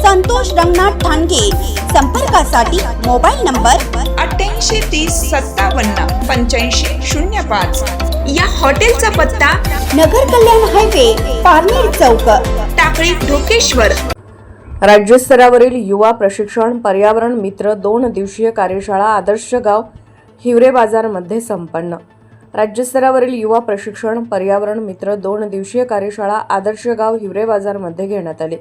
संतोष रंगनाथ ठाणगे. संपर्कासाठी mobile number अठ्ठ्याऐंशी तीस सत्तावन्न पंच्याऐंशी शून्य पाच. या हॉटेलचा पत्ता नगर कल्याण हायवे पारनेर चौक. टाकळी ढोकेश्वर. राज्यस्तरावरील युवा प्रशिक्षण पर्यावरण मित्र दोन दिवसीय कार्यशाळा आदर्श गाव हिवरे बाजारमध्ये संपन्न. राज्यस्तरावरील युवा प्रशिक्षण पर्यावरण मित्र दोन दिवसीय कार्यशाळा आदर्श गाव हिवरे बाजारमध्ये घेण्यात आली.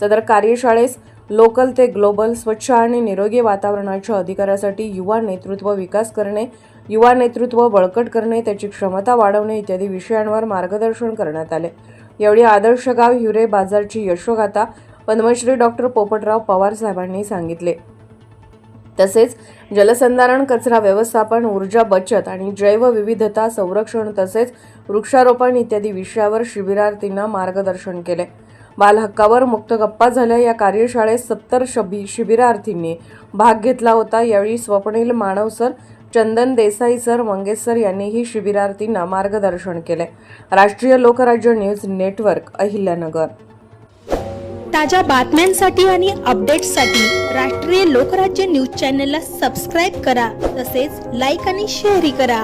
सदर कार्यशाळेस लोकल ते ग्लोबल स्वच्छ आणि निरोगी वातावरणाच्या अधिकारासाठी युवा नेतृत्व विकास करणे युवा नेतृत्व बळकट करणे त्याची क्षमता वाढवणे इत्यादी विषयांवर मार्गदर्शन करण्यात आले. यावेळी आदर्श गाव हिवरे बाजारची यशोगाथा पद्मश्री डॉक्टर पोपटराव पवार साहेबांनी सांगितले. तसेच जलसंधारण कचरा व्यवस्थापन ऊर्जा बचत आणि जैवविविधता संरक्षण तसेच वृक्षारोपण इत्यादी विषयावर शिबिरार्थींना मार्गदर्शन केले. बालहक्कावर मुक्त गप्पा झाल्या. या कार्यशाळेत सत्तर शबी शिबिरार्थींनी भाग घेतला होता. यावेळी Swapnil Manav sir Chandan Desai sir Mangesh sir यांनीही शिबिरार्थींना मार्गदर्शन केले. राष्ट्रीय लोकराज्य न्यूज नेटवर्क अहिल्यानगर. ताज्या बातम्यांसाठी आणि अपडेट्ससाठी राष्ट्रीय लोकराज्य न्यूज चॅनलला सबस्क्राईब करा. तसेच लाईक आणि शेअरही करा.